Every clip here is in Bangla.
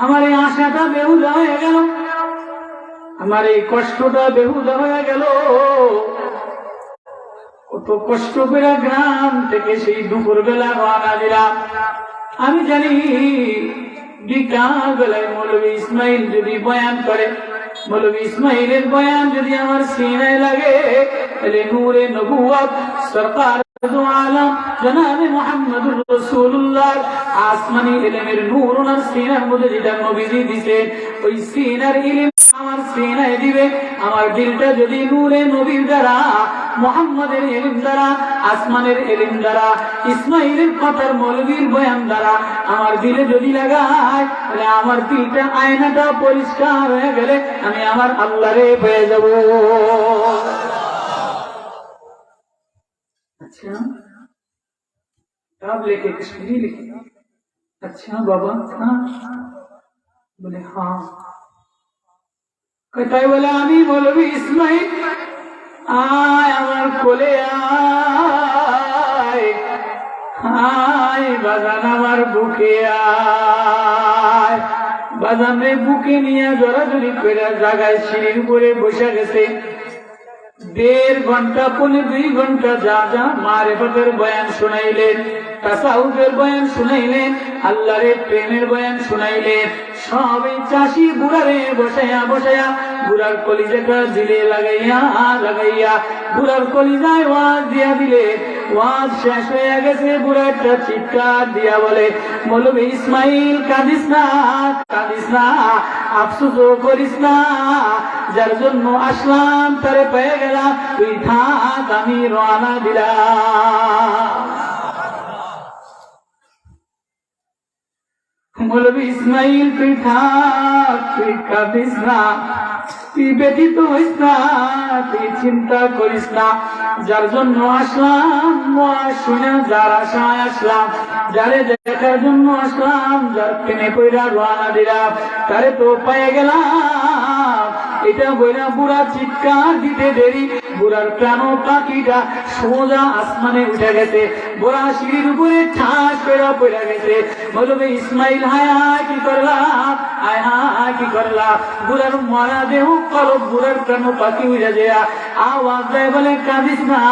আমার এই আশাটা বেহুদা হয়ে গেল। আমার এই কষ্টটা বেহুদা হয়ে গেল। কত কষ্ট করে গ্রাম থেকে সেই দুপুর বেলা রওনা দিলাম। আমি জানি বিকাল বেলায় মৌলবী ইসমাইল যদি বয়ান করে মৌলবী ইসমাইলের বয়ান যদি আমার সিনায় লাগে, তাহলে নূরে নবুয়াত সরকার আলম, জনাবে মোহাম্মদুর রাসূলুল্লাহ, আসমানি ইলমের নূর ওনার সিনার মধ্যে যেটা নবীজি দিতে ওই সিনার ইলম আমার সিনায় দিবে, আমার দিলটা যদি নূরে নবীর দ্বারা মোহাম্মদের এলিম দ্বারা আসমানের এলিম দ্বারা ইসমাইলের কথার মৌলবীর বয়ান দ্বারা আমার দিলে যদি লাগায় তাহলে আমার দিলটা আয়নাটা পরিষ্কার হয়ে গেলে আমি আমার আল্লাহরে পেয়ে যাব अच्छा किताब लेके कश्मीरी लिखी अच्छा बाबा हाँ बोले हाँ কোথায় বলে আমি বলবি ইসমাইল আয় আমার কোলে আয়। আয়, বাজান আমার বুকে আয়। বাজানের বুকে নিয়ে জড়াজড়ি করে জাগায় সিঁড়ির উপরে বসে গেছে। দেড় ঘণ্টা পনেরো দুই ঘণ্টা যা যা মারে বয়ান শুনাইলেন। তাসাউফের বয়ান শুনাইলেন প্রেমের বয়ান শুনাইলেন চাষি বুড়ারে বুড়ার কলিজাটা লাগাইয়া লাগাইয়া, বুড়ার কলিজায় ওয়াজ দিয়া দিলে, ওয়াজ শেষ হয়ে গেছে চিৎকার দিয়া বলে বলবে ইসমাইল, কাঁদিস না কাঁদিস না, আফসোস করিস না, যার জন্য আসলাম, তারে পেয়ে গেলাম, তুই থাক, আমি রানা দিলাম। বলবি ইসমাইল না? তুই ব্যথিত হইস না? তুই চিন্তা করিস না? যার জন্য আসলাম শুনে যার আশায় আসলাম। যারে দেখার জন্য আসলাম, যার কেনে কইরা রোয়ানা দিলাম। তারে তো পেয়ে গেলাম এটা বইরা বুড়া চিৎকার দিতে দেরি। বুড়ার প্রাণ পাখিটা সোজা আসমানে উঠে গেছে। বুড়া সিঁড়ির উপরে ঠাস করে পড়ে গেছে। বলবে ইসমাইল, হায় কি করলাম হায় হায়, কি করলাম বুড়ার মরা দেহ করো বুড়ার প্রাণ পাখি উঠে যায়। আওয়াজ দেয় বলে, কাঁদিস না,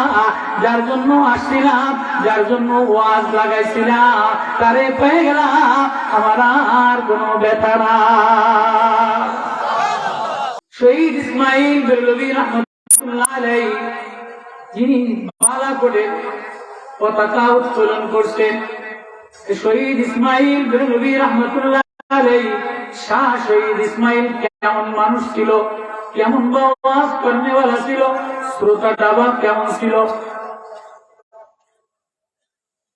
যার জন্য আসছিলাম, যার জন্য ওয়াজ লাগাইছিলাম, তারে পেয়ে গেলাম, আমার আর কোনো ব্যথা না। শহীদ ইসমাইল বেরলবী রহমতুল্লাহ যিনি বালাকোটে পতাকা উত্তোলন করছেন। শহীদ ইসমাইল বেরলবী রহমতুল্লাহ শাহ শহীদ ইসমাইল কেমন মানুষ ছিল, কেমন বাস কর্মেওয়ালা ছিল, শ্রোতাটা বা কেমন ছিল?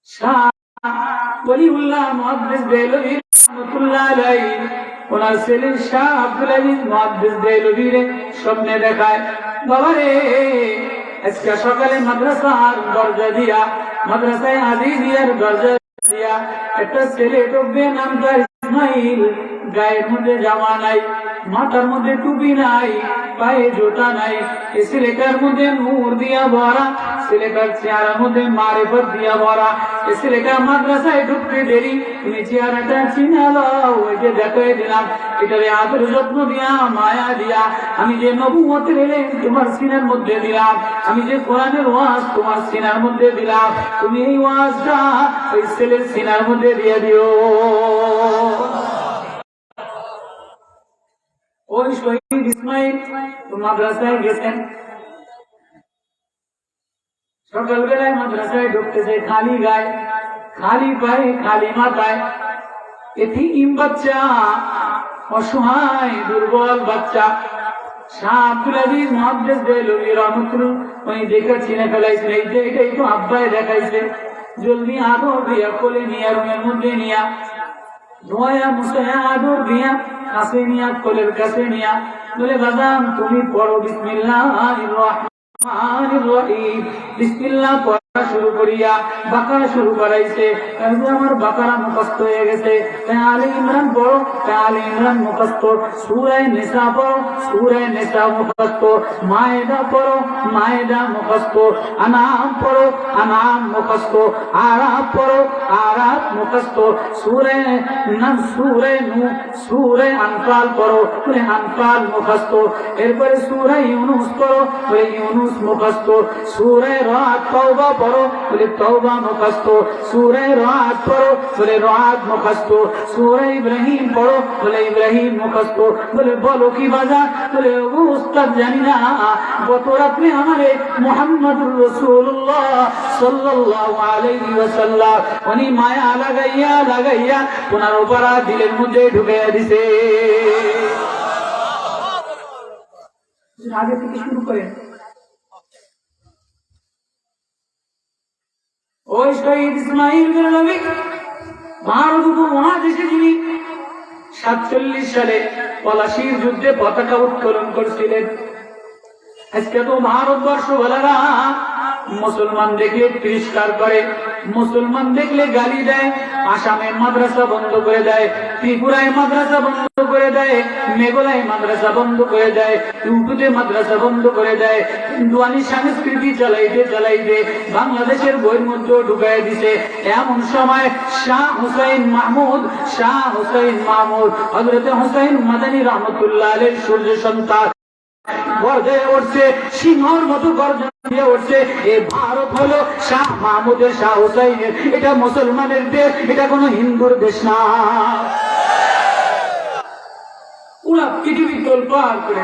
শাহ বলিউল্লাহ মহাদ্দেশ বেরলবী রহমতুল্লাহ ওনার ছেলের শাহ আব্দুল আজিজ মহাদ্দেশ দেলবীরে স্বপ্নে দেখায় বাবা রে আজকে সকালে মাদ্রাসার দরজা দিয়া, মাদ্রাসায় আদি দিয়ার দরজা দিয়া একটা ছেলে ঢুকবে নাম তার ইসমাইল গায়ের মধ্যে জামা নাই, মাথার মধ্যে টুপি নাই, পায়ে জোতা নাই এই ছেলেটার মধ্যে নূর দিয়া ভরা ছেলেটার চেহারার মধ্যে মারেফত দিয়া ভরা এই ছেলেটা মাদ্রাসায় ঢুকতে দেরি, তুমি চেহারাটা চিনালো ওই দেখাই দিলাম এটারে আদর যত্ন দিয়া, মায়া দিয়া, আমি যে নবুমতের এলেন তোমার সিনার মধ্যে দিলাম, আমি যে কোরআনের ওয়াজ তোমার সিনার মধ্যে দিলাম, তুমি এই ওয়াজটা ওই ছেলের সিনার মধ্যে দিয়ে দিও। ওই শহীদ ইসমাইল মাদ্রাসায় গেছেন। সকালবেলায় মাদ্রাসায় ঢুকতেছে খালি গায়ে, খালি পায়ে, খালি মাথায়। এতিম বাচ্চা, অসহায়, দুর্বল বাচ্চা। শাহ আব্দুল আজিজ মহাদ্দেশ দেলবি রহমতুল ওই দেখে চিনে ফেলাইছে এই যে এটাই তো আব্বাই দেখাইছে। জলদি আদর দিয়া কোলে নিয়া রুমের মধ্যে নিয়া। ধোয়া মুসায়া আদর দিয়া কাছে নিয়া কোলের কাছে নিয়া বলে, বাদাম, তুমি পড়ো বিসমিল্লাহ রহমানির রহিম। বিসমিল্লাহ পড়া শুরু করিয়া শুরু করাইছে। আমার মুখস্থ হয়ে গেছে। আলী ইমরান পড়ো। আলী ইমরান মুখস্থ। সুরায় পড়ো। সুরায় মুখস্থ। মায়েদা পড়ো। মায়েদা মুখস্থ। আনাম পড়ো। আনাম মুখস্থ। পড়ো। মুখস্থ। সুরে নাম সুরে নু। সুরে আনফাল পড়ো। সুরে আনফাল মুখস্থ। এরপরে সুরে ইউনুস পড়ো। ইউনুস মুখস্থ। সুরে রাত তওবা পড়ো সুরে তওবা মুখস্থ সুরে রাত পড়ো সুরে রাত মুখস্থ সুরে ইব্রাহিম পড়ো বলে ইব্রাহিম মুখস্থ বলে বলো কি বাজার বলে ও উস্তাদ জানি না গত রাত্রে আমারে মোহাম্মদুর রসুল্লাহ সাল্লাল্লাহু আলাইহি ওয়াসাল্লাম উনি মায়া লাগাইয়া লাগাইয়া ওনার উপরা দিলের মধ্যে ঢুকাইয়া দিছে আগে থেকে শুরু করেন সাতচল্লিশ সালে পলাশির যুদ্ধে পতাকা উত্তোলন করছিলেন। আজকে তো ভারতবর্ষ বলারা মুসলমান দেখলে তিরস্কার করে। মুসলমান দেখলে গালি দেয়, আসামে মাদ্রাসা বন্ধ করে দেয়, ত্রিপুরায় মাদ্রাসা বন্ধ করে দেয়, মেঘালয় মাদ্রাসা বন্ধ করে দেয় ইউপিতে মাদ্রাসা বন্ধ করে দেয়, হিন্দুয়ানি সংস্কৃতি চালাইতে চালাইতে বাংলাদেশের বইয়ের মধ্যে ঢুকাই দিছে। এমন সময় শাহ হুসাইন মাহমুদ, শাহ হুসাইন মাহমুদ হজরত হুসাইন মাদানী রহমতুল্লাহ আলের সূর্য সন্তান গর্জে উঠছে, সিংহর মতো গর্জন দিয়ে উঠছে। এ ভারত হলো শাহ মাহমুদের শাহ হুসাইনের। এটা মুসলমানের দেশ, এটা কোনো হিন্দুর দেশ না। পুরা পৃথিবী তোলপাড় করে।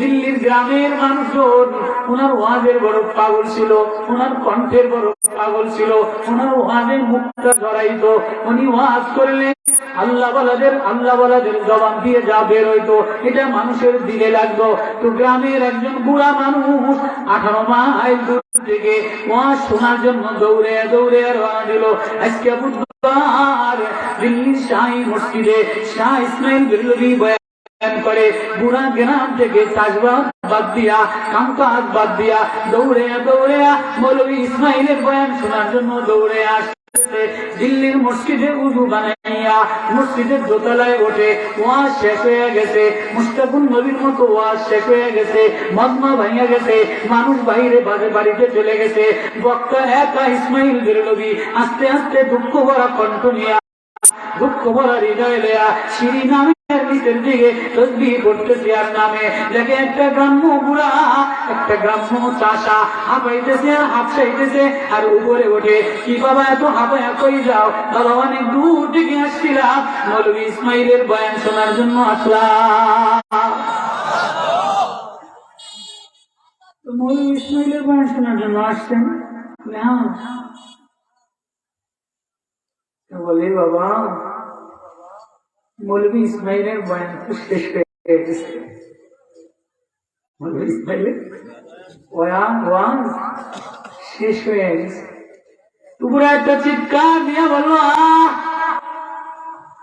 দিল্লির গ্রামের মানুষজন, ওনার ওয়াজের বড় পাগল ছিল, ওনার কণ্ঠের বড় পাগল ছিল, ওনার ওয়াজের মুখটা জড়াইতো, উনি ওয়াজ করলেন আল্লাহ জবান দিয়ে যা বের হইতো, এটা মানুষের দিলে লাগতো। তো গ্রামের একজন বুড়া মানুষ আঠারো মাইল দূর থেকে ওয়াজ শোনার জন্য দৌড়ে দৌড়ে দিল। আজকে বুধবার দিল্লির শাহী মসজিদে শাহ ইসমাইল করে গ্রাম থেকে চাষবাদ বাদ দিয়া কামকাজ বাদ দিয়া দৌড়ে দৌড়ে মৌলভী ইসমাইলের বয়ান শোনার জন্য দিল্লির মসজিদে বানাইয়া মসজিদের দোতলায় ওঠে ওয়াজ শেষ হয়ে গেছে। মুস্তাকুন নবীর মতো ওয়াজ শেষ হয়ে গেছে। মদমা গেছে। মানুষ বাইরে বাজে বাড়িতে চলে গেছে। বক্তা একা ইসমাইল বেরলবি আস্তে আস্তে দুঃখ ভরা কণ্ঠ নিয়া দুঃখ ভরা হৃদয় লেয়া, সিঁড়ি নামের নিচের দিকে তসবি পড়তেছে আর নামে। দেখে একটা গ্রাম্য বুড়া, একটা গ্রাম্য চাষা, হাঁপাইতেছে আর হাফসাইতেছে আর উপরে ওঠে। কি বাবা এত হাঁপায়া, কই যাও? বাবা অনেক দূর থেকে আসছিলাম। মৌলভী ইসমাইলের বয়ান শোনার জন্য আসলাম। তো ইসমাইলের বয়ান শোনার জন্য আসছেন? হ্যাঁ বলে, বাবা, মৌলভী ইসমাইলের বয়ান শেষ হয়ে গেছে। মৌলভী ইসমাইলের বয়ান শেষ হয়ে গেছে। দুপুরে একটা চিৎকার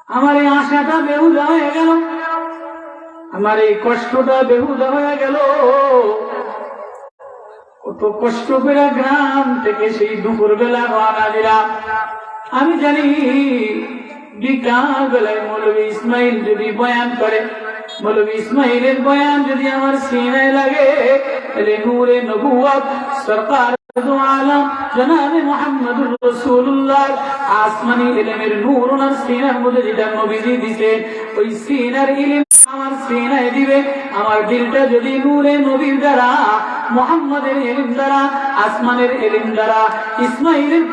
আমার এই আশাটা বেহুদা হয়ে গেল। আমার এই কষ্টটা বেহুদা হয়ে গেল। কত কষ্ট করে গ্রাম থেকে সেই দুপুর বেলা রওনা দিলাম আমি জানি বিকাল বেলায় মৌলবী ইসমাইল যদি বয়ান করে, মৌলবী ইসমাইলের বয়ান যদি আমার সিনায় লাগে, তাহলে নূরে নবুয়াত সরকার আসমানি এলেমের নূর ওনার সিনার মধ্যে যেটা নবীজি দিতেন ওই ইলিম আমার দিবে। আমার দিলটা যদি নূরে নবীর দ্বারা, মোহাম্মদের এলিম দ্বারা, আসমানের এলিম দ্বারা, ইসমাইলের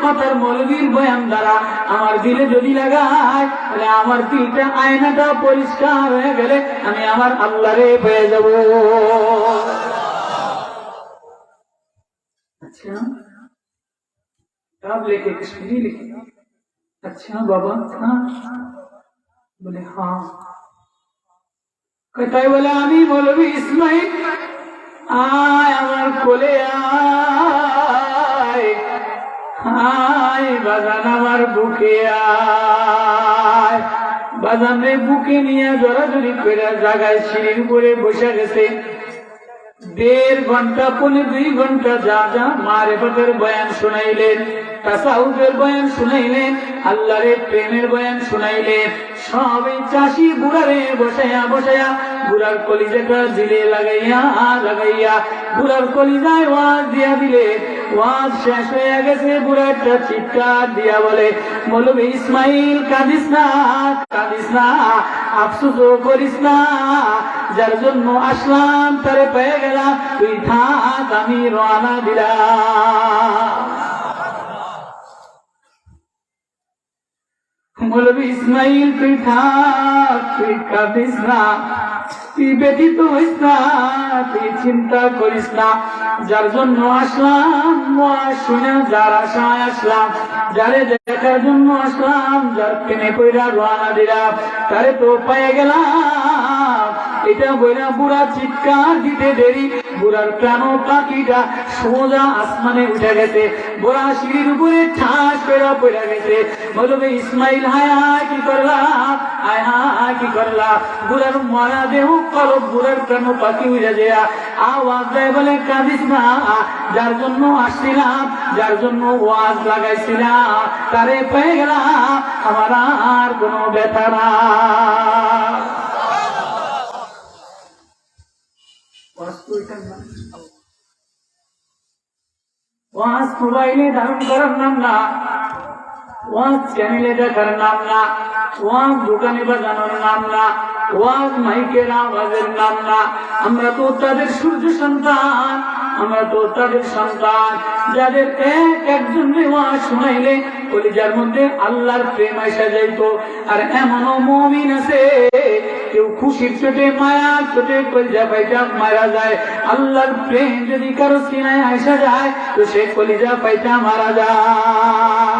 বয়ান দ্বারা আমার দিলে যদি লাগায়, তাহলে আমার দিলটা, আয়নাটা পরিষ্কার হয়ে গেলে আমি আমার আল্লাহরে পেয়ে যাব। আচ্ছা লিখে। আচ্ছা বাবা হ্যাঁ। বলে হ্যাঁ কোথায় বলে আমি বলবি ইসমাই আয় আমার কোলে, আয় বাজান আমার বুকে, আয়। বাজানে বুকে নিয়ে জড়াজড়ি করে জাগায় সিঁড়ির উপরে বসে গেছে। দেড় ঘণ্টা পনেরো দুই ঘণ্টা যা যা মারে বাপের বয়ান শোনাইলেন। তাসাউফের বয়ান শুনাইলেন আল্লাহরে প্রেমের বয়ান শুনাইলেন সবে চাষি বুড়ারে বসাইয়া বসাইয়া, বুড়ার কলিজাটা দিলে লাগাইয়া লাগাইয়া, বুড়ার কলিজায় ওয়াজ দিয়া দিলে, ওয়াজ শেষ হয়ে গেছে বুড়াটা চিৎকার দিয়া বলে বলবে ইসমাইল, কাঁদিস না কাঁদিস না, আফসোসও করিস না, যার জন্য আসলাম, তারে পেয়ে গেলাম, তুই থাক, আমি রানা দিলাম। বলবি ইসমাইল তুই থাক তুই না। তুই ব্যতীত হইস না, তুই চিন্তা করিস না। যার জন্য আসলাম শুনে যার আশায় আসলাম। যারে দেখার জন্য আসলাম, যার কেনে কইরা রোয়ানা দিলাম। তারে তো পেয়ে গেলাম এটা বইরা বুড়া চিৎকার দিতে দেরি। বুড়ার প্রাণ পাখিটা সোজা আসমানে উঠে গেছে। বুড়া সিঁড়ির উপরে ঠাস পেড়া পড়ে গেছে। বলবে ইসমাইল, হায় কি করলাম হায় হায়, কি করলা? বুড়ার মারা দেহ কলব, বুড়ার প্রাণ পাখি উঠে যায়। আওয়াজ দেয় বলে, কাঁদিস না, যার জন্য আসছিলাম, যার জন্য ওয়াজ লাগাইছিলাম, তারে পেয়ে গেলাম, আমার আর কোনো ব্যথা না। ওয়াজ মোবাইলে ধারণ করার নাম না। ওয়াজ চ্যানেলে দেখার নাম না ওয়াজ দোকানে বাজানোর নাম না ওয়াজ মাইকের আওয়াজের নাম না আমরা তো তাদের সূর্য সন্তান আমরা তো তাদের সন্তান যাদের এক একজন ওয়াজ শুনাইলে কলিজার মধ্যে আল্লাহর প্রেম আসা যাইতো আর এমনও মমিন আছে কেউ খুশির চোটে মায়ার চোটে কলিজা পাইটা মারা যায় আল্লাহর প্রেম যদি কারও সিনায় আসা যায় তো সে কলিজা পাইটা মারা যায়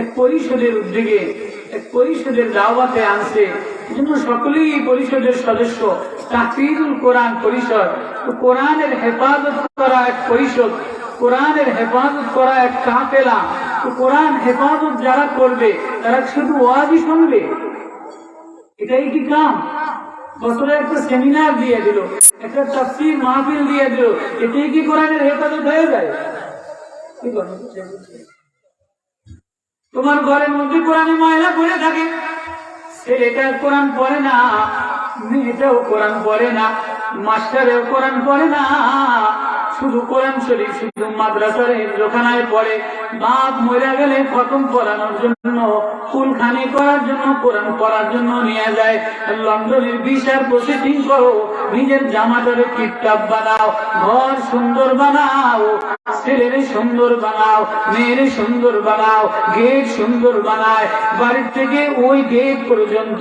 এক পরিষদের উদ্যোগে, এক পরিষদের দাওয়াতে আনছে। জন্য সকলেই এই পরিষদের সদস্য। তাহফিজুল কোরআন পরিষদ। কোরআনের হেফাজত করা এক পরিষদ, কোরআনের হেফাজত করা এক কাফেলা। কোরআন হেফাজত যারা করবে, তারা শুধু ওয়াজই শুনবে? এটাই কি কাম? বছরে একটা সেমিনার দিয়ে দিল, একটা তফসির মাহফিল দিয়ে দিল। এটাই কি কোরআনের হেফাজত হয়ে যায়? কি? তোমার ঘরের মধ্যে কোরআনে ময়লা পড়ে থাকে। ছেলেটা কোরআন পড়ে না, মেয়েটাও কোরআন পড়ে না, মাস্টারেও কোরআন পড়ে না। শুধু কোরআন শরীফ, শুধু মাদ্রাসার হিন্দুখানায় পড়ে। বাপ মরে গেলে খতম পড়ানোর জন্য ফুলখানি করার জন্য, কোরআন পড়ার জন্য নিয়ে যায়। লন্ডনের বিশার প্রসেসিং করো, নিজের জামাটারে টিপটাপ বানাও, ঘর সুন্দর বানাও, ছেলেরে সুন্দর বানাও, মেয়েরে সুন্দর বানাও, গেট সুন্দর বানায়। বাড়ির থেকে ওই গেট পর্যন্ত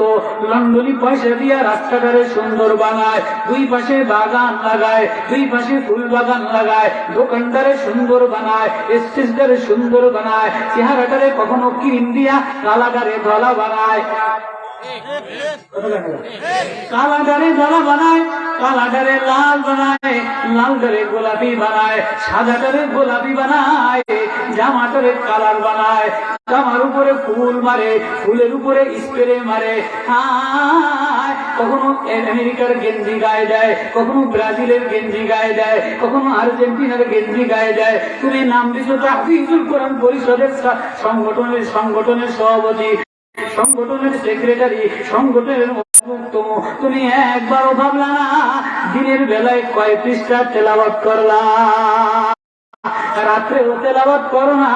লন্ডনি পয়সা দিয়া রাস্তাটারে সুন্দর বানায়। দুই পাশে বাগান লাগায়, দুই পাশে ফুল বাগান লাগায়, দোকানদারে সুন্দর বানায় স্টেজটারে সুন্দর বানায়। চেহারাটারে কখনো ক্রিম দিয়া কালাটারে ধলা বানায় কালা ডারে জলা বানায় কালা ডারে লাল বানায়, লাল ডারে গোলাপি বানায়, সাদা ডারে গোলাপি বানায়, জামা জামাটারে কালার বানায়, জামার উপরে ফুল মারে, ফুলের উপরে স্প্রে মারে। কখনো আমেরিকার গেঞ্জি গায়ে দেয়, কখনো ব্রাজিলের গেঞ্জি গায়ে দেয়, কখনো আর্জেন্টিনার গেঞ্জি গায়ে দেয়। তুমি নাম দিছো তাহফিজুল কোরআন পরিষদের সংগঠনের সংগঠনের সভাপতি। সংগঠনের সেক্রেটারি সংগঠনের তুমি একবারও ভাবলা না দিনের বেলায় কয় পৃষ্ঠা তেলাবাদ করলা? রাত্রেও তেলাবাদ করো না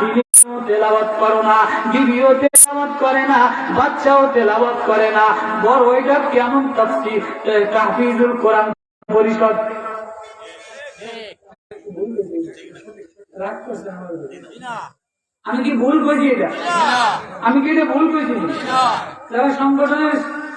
দিনেও তেলাবাদ করো না বিবিও তেলাবাদ করে না বাচ্চাও তেলাবাদ করে না। বড় এটা কেমন তাফসির? তাহফিজুল কোরআন পরিষদ। রাগ করছে। আমি কি ভুল করছি এটা? আমি কি এটা ভুল করছি যারা সংগঠনের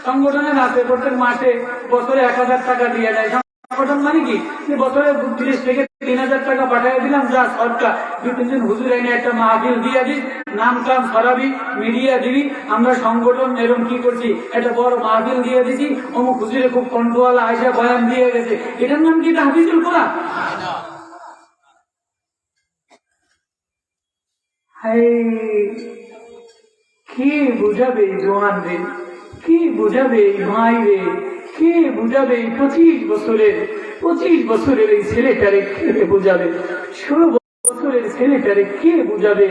সংগঠনের আছে প্রত্যেক মাসে বছরে এক হাজার টাকা দিয়ে দেয়। সংগঠন মানে কি? বছরে তিরিশ থেকে তিন হাজার টাকা পাঠিয়ে দিলাম, যা সরকার। দু তিনজন হুজুর এনে একটা মাহফিল দিয়ে দিস নাম টাম সরাবি, মিডিয়া দিবি। আমরা সংগঠন এরকম কি করছি? একটা বড় মাহফিল দিয়ে দিছি। অমুক হুজুরে খুব কন্ট্রোয়ালা আইসা বয়ান দিয়ে গেছে। এটার নাম কি হাফিজুল কোরআন? কে বুঝাবে জোয়ান রে? কে বুঝাবে ভাই রে? কে বুঝাবে পঁচিশ বছরের পঁচিশ বছরের এই ছেলেটারে কে বুঝাবে? ষোলো বছরের ছেলেটারে কে বুঝাবে?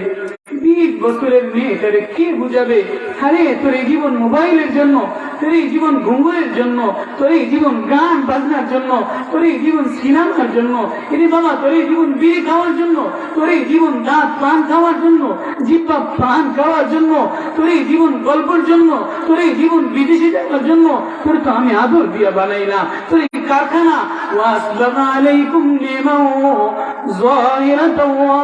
বিশ বছরের মেয়েটারে কে বুঝাবে? আরে, তোর এই জীবন মোবাইলের জন্য তোর এই জীবন ঘুঙ্গুরের জন্য তোর এই জীবন গান বাজনার জন্য তোর এই জীবন সিনেমার জন্য, এরে বাবা তোর এই জীবন বিড়ি খাওয়ার জন্য তোর এই জীবন দাঁত পান খাওয়ার জন্য, জিব্বা পান খাওয়ার জন্য তোর এই জীবন গল্পের জন্য তোর এই জীবন বিদেশে যাওয়ার জন্য, তোর তো আমি আদর দিয়া বানাইলাম, তোর এই কারখানা আলাইকুম নিমাও যাহিরাতাও ওয়া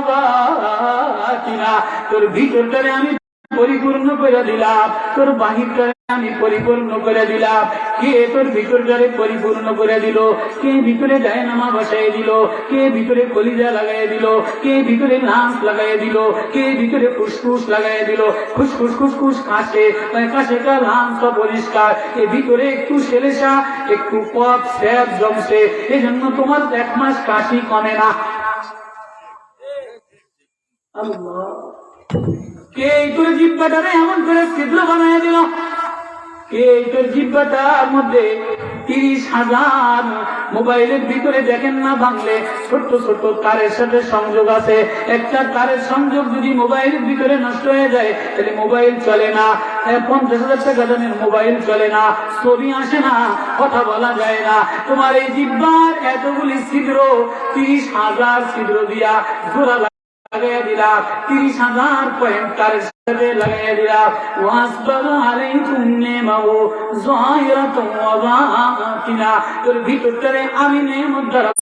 তোর ভিতরটারে আমি পরিপূর্ণ করে দিলাম। তোর বাহিরটারে আমি পরিপূর্ণ করে দিলাম। কে তোর ভিতরটারে পরিপূর্ণ করে দিল? কে ভিতরে যায় নামা বসাই দিল? কে ভিতরে কলিজা লাগাই দিল? কে ভিতরে নাচ লাগাই দিল? কে ভিতরে ফুসফুস লাগাই দিল? খুসখুস খুসখুস কাশে কাশে কা লাঞ্চ পরিষ্কার। এ ভিতরে একটু সেলেসা একটু কপ স্যাপ জমছে। এজন্য তোমার এক মাস কাশি কমে না। আল্লাহ। কে এই তোর জিব্বাটারে এমন করে ছিদ্র বানায় দিল? কে এই জিব্বাটার মধ্যে তিরিশ হাজার মোবাইলের ভিতরে দেখেন না ভাঙলে? ছোট্ট ছোট্ট তারের সাথে সংযোগ আছে। একটা তারের সংযোগ যদি মোবাইলের ভিতরে নষ্ট হয়ে যায় তাহলে মোবাইল চলে না। এ, পঞ্চাশ হাজার টাকা দামের মোবাইল চলে না। ছবি আসে না কথা বলা যায় না। তোমার এই জিব্বার এতগুলি ছিদ্র তিরিশ হাজার ছিদ্র দিয়া জোড়া তিরিশ হাজার পয়েন্ট তার সাথে লাগাইয়া দিলাম ওয়াসবাগ আলাইকুম নিমাহু যাহিরাতাও ওয়া বাতিনা তোর ভিতরটারে আমি নেমত দ্বারা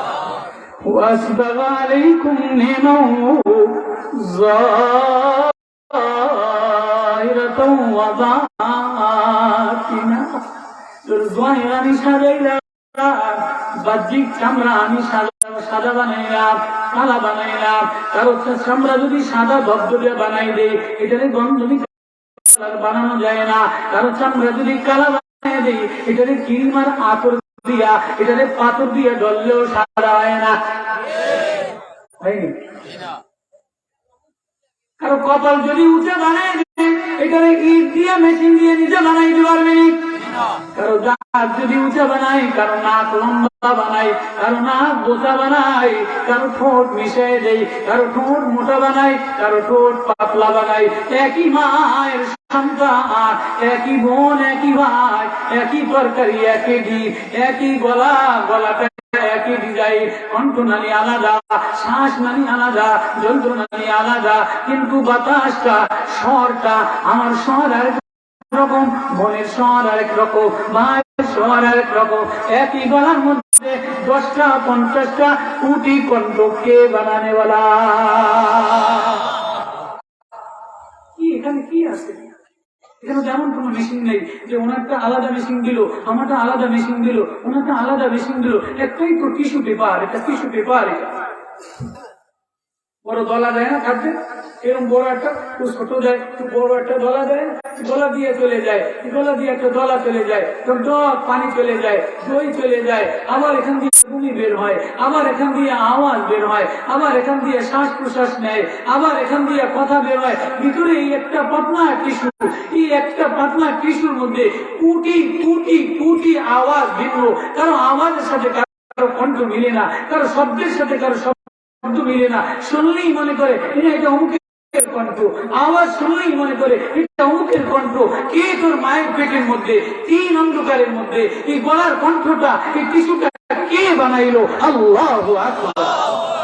واسبغ عليكم نعمه ظاهرة وباطنة তোর জয়ের আমি সাজাইলাম বাহ্যিক চামড়া আমি সাদা সাদা বানাইলাম কালা বানাইলাম কারো চামড়া যদি সাদা ধবধবে বানাই দেয় এটারে গন্ধমি কালার বানানো যায় না কারো চামড়া যদি কালা বানাই দেয় এটারে ক্রিম আর আতর দিয়া এটারে পাথর দিয়া ডললেও সাদা হয় না। কারও কপাল যদি উঁচা বানাই দেয় এটারে ইট দিয়া মেশিন দিয়ে নিজে বানাই দিতে পারবে কারও দাঁত যদি উঁচা বানাই কারও নাক লম্বা বানাই কারও নাক বোচা বানাই কারও ঠোঁট মিশাই দেই কারও ঠোঁট মোটা বানাই কারও ঠোঁট পাতলা বানাই একই মায়ের একই বোন একই ভাই একই তরকারি একই ডিম একই গলা গলাটা একই ডিজাইন কণ্ঠনালী আলাদা শ্বাস নালী আলাদা যন্ত্রনালী আলাদা কিন্তু বাতাসটা স্বরটা আমার স্বর আর রকম মনের সর আরেক রকম মায়ের সর আরেক রকম একই গলার মধ্যে দশটা পঞ্চাশটা কোটি কণ্ঠ কে বানানে বলা কি, এখানে কি আছে? এখানে তেমন কোনো মেশিন নেই যে ওনারটা আলাদা মেশিন দিল, আমারটা আলাদা মেশিন দিল, ওনারটা আলাদা মেশিন দিল। একটাই তো টিস্যু পেপার এটা টিস্যু পেপার এটা বড় দলা দেয় না থাকতে এরকম বড় একটা ছোট দেয়, একটু বড় একটা দলা দেয় দলা দিয়ে চলে যায় দলা দিয়ে একটা দলা চলে যায় পানি চলে যায়, দই চলে যায় আবার এখান দিয়ে বের হয় এখান দিয়ে আওয়াজ বের হয় এখান দিয়ে শ্বাস প্রশ্বাস নেয় এখান দিয়ে কথা বের হয়। ভিতরে এই একটা পাতলা টিস্যু, এই একটা পাতলা টিস্যুর মধ্যে কোটি কোটি আওয়াজ ভিন্ন, কারও আওয়াজের সাথে কারও কণ্ঠ মিলে না, কারও শব্দের সাথে কারও শব্দ মিলে না। শুনলেই মনে করে এটা অমুকের কণ্ঠ। আওয়াজ শুনলেই মনে করে, এটা অমুকের কণ্ঠ। কে তোর মায়ের পেটের মধ্যে, তিন অন্ধকারের মধ্যে, এই গলার কণ্ঠটা টিস্যুটা কে বানাইলো? আল্লাহ আকবার।